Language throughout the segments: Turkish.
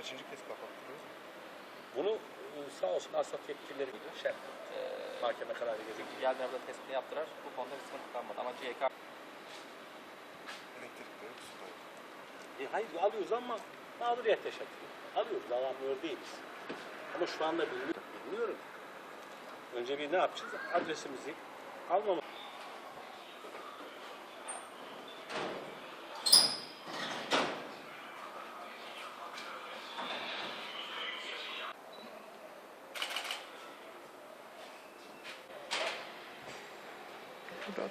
kaçıncı kez kapattınız? Bunu e, sağ olsun asfalt yetkilileri. Şey, yaptı. Ee, mahkeme kararı gelecek. geldiler burada tespitini yaptılar. Bu konuda bir sıkıntı kalmadı. Ama CK Elektrik de yok, su da yok. E, hayır alıyoruz ama mağduriyet yaşatıyor. Alıyoruz, alamıyor değiliz. Ama şu anda bilmiyorum. bilmiyorum. Önce bir ne yapacağız? Adresimizi almamız.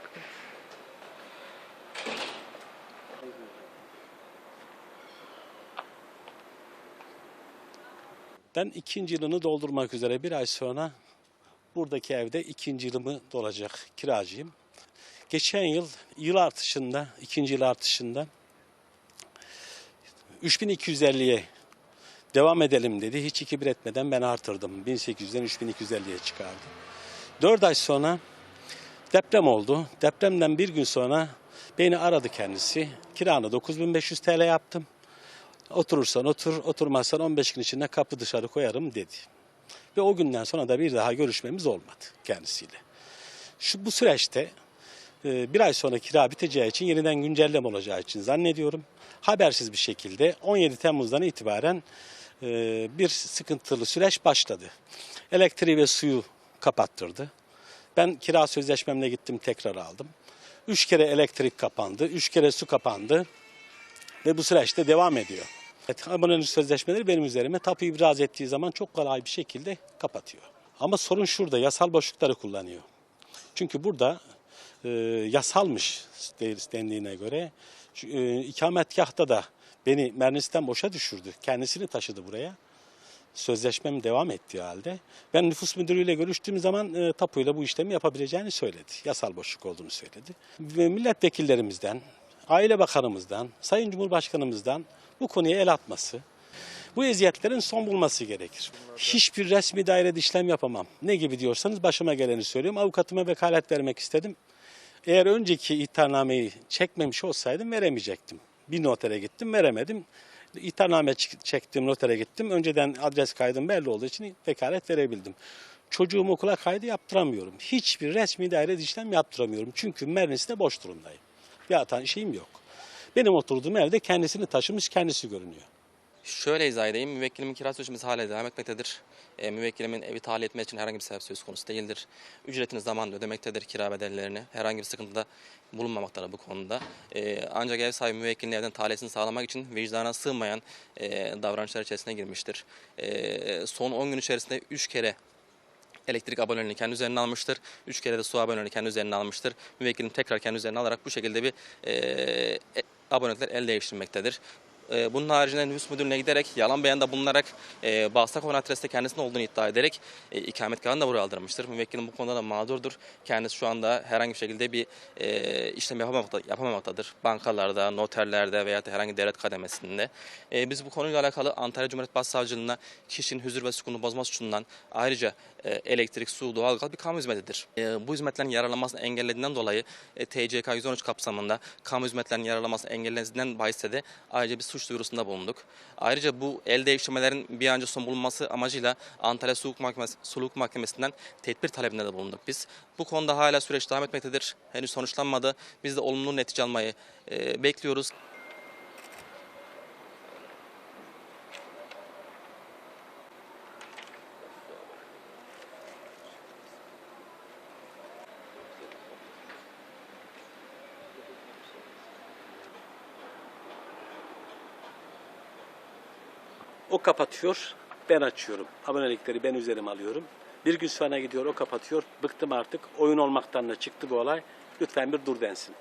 Ben ikinci yılını doldurmak üzere bir ay sonra buradaki evde ikinci yılımı dolacak kiracıyım. Geçen yıl yıl artışında, ikinci yıl artışında 3250'ye devam edelim dedi. Hiç iki bir etmeden ben artırdım. 1800'den 3250'ye çıkardım. 4 ay sonra deprem oldu. Depremden bir gün sonra beni aradı kendisi. Kiranı 9500 TL yaptım. Oturursan otur, oturmazsan 15 gün içinde kapı dışarı koyarım dedi. Ve o günden sonra da bir daha görüşmemiz olmadı kendisiyle. Şu bu süreçte e, bir ay sonra kira biteceği için yeniden güncelleme olacağı için zannediyorum. Habersiz bir şekilde 17 Temmuz'dan itibaren e, bir sıkıntılı süreç başladı. Elektriği ve suyu kapattırdı. Ben kira sözleşmemle gittim tekrar aldım. Üç kere elektrik kapandı, üç kere su kapandı ve bu süreçte devam ediyor. Evet, abonelik sözleşmeleri benim üzerime tapu ibraz ettiği zaman çok kolay bir şekilde kapatıyor. Ama sorun şurada yasal boşlukları kullanıyor. Çünkü burada e, yasalmış dendiğine göre e, ikametgahta da beni Mernis'ten boşa düşürdü. Kendisini taşıdı buraya. Sözleşmem devam ettiği halde. Ben nüfus müdürüyle görüştüğüm zaman e, tapuyla bu işlemi yapabileceğini söyledi. Yasal boşluk olduğunu söyledi. Ve milletvekillerimizden, Aile Bakanımızdan, Sayın Cumhurbaşkanımızdan bu konuya el atması, bu eziyetlerin son bulması gerekir. Hiçbir resmi dairede işlem yapamam. Ne gibi diyorsanız başıma geleni söylüyorum. Avukatıma vekalet vermek istedim. Eğer önceki ihtarnameyi çekmemiş olsaydım veremeyecektim. Bir notere gittim veremedim. İhtarname ç- çektim notere gittim. Önceden adres kaydım belli olduğu için vekalet verebildim. Çocuğumu okula kaydı yaptıramıyorum. Hiçbir resmi dairede işlem yaptıramıyorum. Çünkü Mernis'te boş durumdayım. Bir hata şeyim yok. Benim oturduğum evde kendisini taşımış kendisi görünüyor. Şöyle izah edeyim. Müvekkilimin kira sözleşmesi hala devam etmektedir. E, müvekkilimin evi tahliye etmek için herhangi bir sebep söz konusu değildir. Ücretini zamanında ödemektedir kira bedellerini. Herhangi bir sıkıntıda bulunmamaktadır bu konuda. E, ancak ev sahibi müvekkilin evden tahliyesini sağlamak için vicdana sığmayan e, davranışlar içerisine girmiştir. E, son 10 gün içerisinde 3 kere elektrik aboneliğini kendi üzerine almıştır. Üç kere de su aboneliğini kendi üzerine almıştır. Müvekkilim tekrar kendi üzerine alarak bu şekilde bir e, e, abonelikler el değiştirmektedir. E, bunun haricinde nüfus müdürlüğüne giderek yalan beyanda bulunarak e, Bağırsakon adreste kendisinin olduğunu iddia ederek e, ikametgahını da buraya aldırmıştır. Müvekkilim bu konuda da mağdurdur. Kendisi şu anda herhangi bir şekilde bir e, işlem yapamamaktadır. Bankalarda, noterlerde veya da herhangi devlet kademesinde. E, biz bu konuyla alakalı Antalya Cumhuriyet Başsavcılığına kişinin huzur ve sükununu bozması suçundan ayrıca e, elektrik, su, doğalgaz bir kamu hizmetidir. E, bu hizmetlerin yararlanmasını engellediğinden dolayı e, TCK 113 kapsamında kamu hizmetlerinin yararlanmasını engellediğinden bahisse de ayrıca bir suç duyurusunda bulunduk. Ayrıca bu el değiştirmelerin bir an önce son bulunması amacıyla Antalya Suluk Mahkemesi, Suluk Mahkemesi'nden tedbir talebinde de bulunduk biz. Bu konuda hala süreç devam etmektedir. Henüz sonuçlanmadı. Biz de olumlu netice almayı e, bekliyoruz. O kapatıyor, ben açıyorum. Abonelikleri ben üzerime alıyorum. Bir gün sonra gidiyor, o kapatıyor. Bıktım artık. Oyun olmaktan da çıktı bu olay. Lütfen bir dur densin.